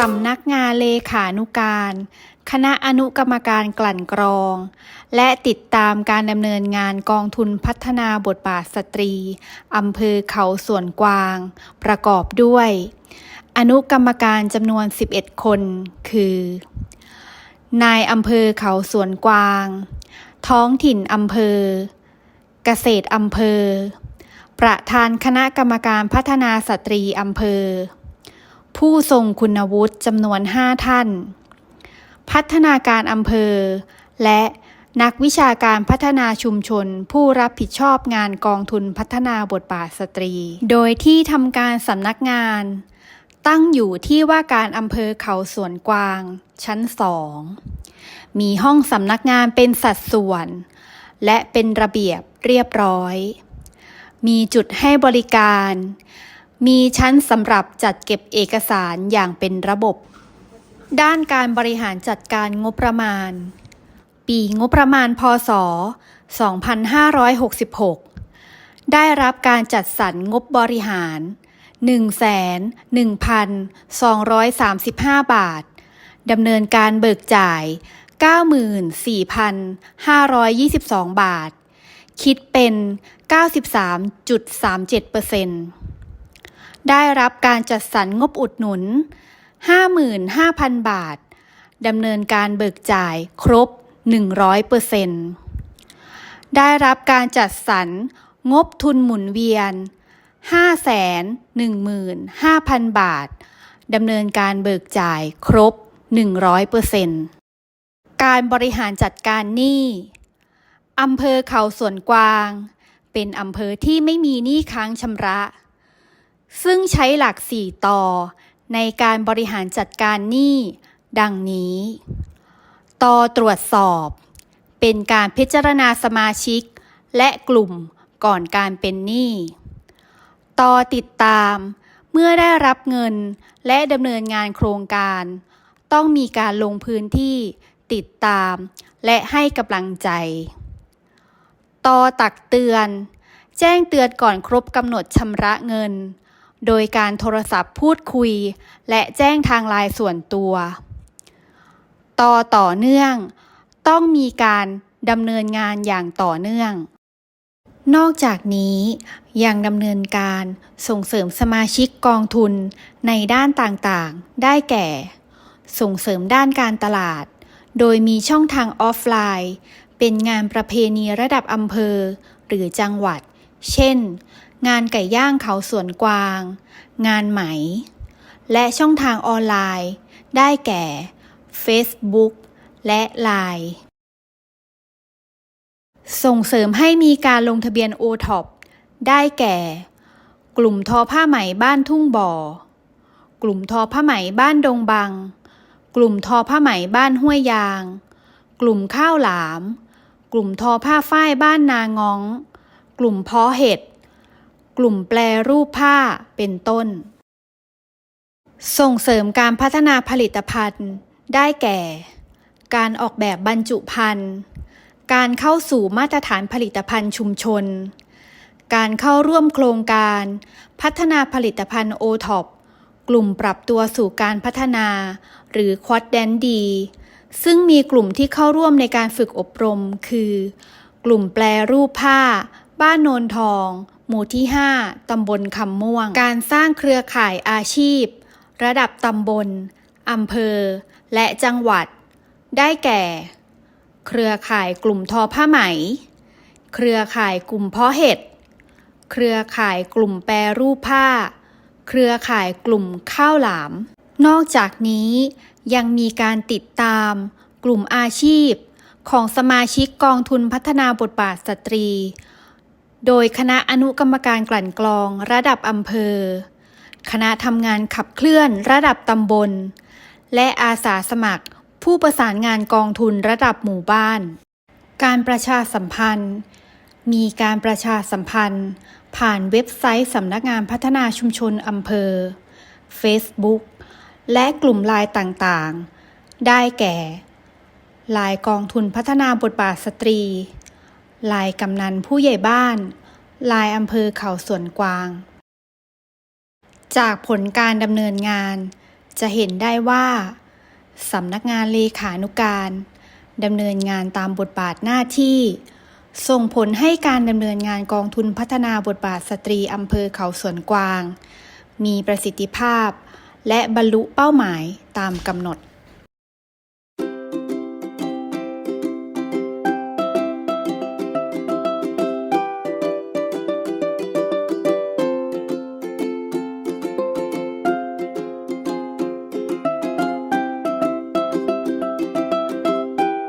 สำนักงานเลขานุการ คณะอนุกรรมการกลั่นกรอง และติดตามการดำเนินงานกองทุนพัฒนาบทบาทสตรีอำเภอเขาสวนกวาง ประกอบด้วย อนุกรรมการจำนวน 11 คน คือ นายอำเภอเขาสวนกวาง ท้องถิ่นอำเภอ เกษตรอำเภอ ประธานคณะกรรมการพัฒนาสตรีอำเภอ ผู้ทรงคุณวุฒิจำนวน 5 ท่าน พัฒนาการอำเภอ และนักวิชาการพัฒนาชุมชน ผู้รับผิดชอบงานกองทุนพัฒนาบทบาทสตรี โดยที่ทำการสำนักงาน ตั้งอยู่ที่ว่าการอำเภอเขาสวนกวาง ชั้นสองมีห้องสำนักงานเป็นสัดส่วน และเป็นระเบียบเรียบร้อย มีจุดให้บริการ มีชั้นสำหรับจัดเก็บเอกสารอย่างเป็นระบบ ด้านการบริหารจัดการงบประมาณ ปีงบประมาณพศ 2566 ได้รับการจัดสรรงบบริหาร1,1,235 บาท ดำเนินการเบิกจ่าย 94,522 บาท คิดเป็น 93.37% ได้รับการจัดสรรงบอุดหนุน 55,000 บาท ดำเนินการเบิกจ่ายครบ 100%ได้รับการจัดสรรงบทุนหมุนเวียน 515,000 บาท ดำเนินการเบิกจ่ายครบ 100%การบริหารจัดการหนี้อำเภอเขาสวนกวาง เป็นอำเภอที่ไม่มีหนี้ค้างชำระ ซึ่งใช้หลัก 4 ต่อ ในการบริหารจัดการหนี้ ดังนี้ ต่อตรวจสอบ เป็นการพิจารณาสมาชิก และกลุ่มก่อนการเป็นหนี้ ต่อติดตาม เมื่อได้รับเงินและดำเนินงานโครงการ ต้องมีการลงพื้นที่ติดตามและให้กำลังใจ ต่อตักเตือน แจ้งเตือนก่อนครบกำหนดชำระเงิน โดยการโทรศัพท์พูดคุย และแจ้งทางไลน์ส่วนตัว ต่อต่อเนื่อง ต้องมีการดำเนินงานอย่างต่อเนื่อง นอกจากนี้ยังดำเนินการส่งเสริมสมาชิกกองทุนในด้านต่างๆ ได้แก่ ส่งเสริมด้านการตลาด โดยมีช่องทางออฟไลน์ เป็นงานประเพณีระดับอำเภอ หรือจังหวัด เช่น งานไก่ย่างเขาสวนกวาง งานไหม และช่องทางออนไลน์ ได้แก่ Facebook และ Line ส่งเสริมให้มีการลงทะเบียน o t o p ได้แก่ กลุ่มทอผ้าไหมบ้านทุ่งบ่อ กลุ่มทอผ้าไหมบ้านดงบัง กลุ่มทอผ้าไหมบ้านห้วยยาง กลุ่มข้าวหลาม กลุ่มทอผ้าฝ้ายบ้านนางอง กลุ่มเพาะเห็ด กลุ่มแปลรูปผ้าเป็นต้น ส่งเสริมการพัฒนาผลิตภัณฑ์ได้แก่ การออกแบบบรรจุภัณฑ์ การเข้าสู่มาตรฐานผลิตภัณฑ์ชุมชน การเข้าร่วมโครงการ พัฒนาผลิตภัณฑ์โอท็อปกลุ่มปรับตัวสู่การพัฒนา หรือควอดแดนดี ซึ่งมีกลุ่มที่เข้าร่วมในการฝึกอบรม คือ กลุ่มแปลรูปผ้า บ้านโนนทอง หมู่ที่ 5 ตำบลคำม่วง การสร้างเครือข่ายอาชีพ ระดับตำบล อำเภอ และจังหวัด ได้แก่ เครือข่ายกลุ่มทอผ้าไหม เครือข่ายกลุ่มเพาะเห็ด เครือข่ายกลุ่มแปรรูปผ้า เครือข่ายกลุ่มข้าวหลาม นอกจากนี้ยังมีการติดตาม กลุ่มอาชีพ ของสมาชิกกองทุนพัฒนาบทบาทสตรี โดยคณะอนุกรรมการกลั่นกรองระดับอำเภอ คณะทำงานขับเคลื่อนระดับตำบล และอาสาสมัคร ผู้ประสานงานกองทุนระดับหมู่บ้าน การประชาสัมพันธ์ มีการประชาสัมพันธ์ ผ่านเว็บไซต์สำนักงานพัฒนาชุมชนอำเภอ Facebook และกลุ่มไลน์ต่างๆ ได้แก่ไลน์กองทุนพัฒนาบทบาทสตรี ลน์กำนันผู้ใหญ่บ้านลน์อำเภอเขาสวนกวาง จากผลการดำเนินงาน จะเห็นได้ว่าสำนักงานเลขานุการดำเนินงานตามบทบาทหน้าที่ ส่งผลให้การดำเนินงานกองทุนพัฒนาบทบาทสตรีอำเภอเขาสวนกวาง มีประสิทธิภาพ และบรรลุเป้าหมายตามกำหนด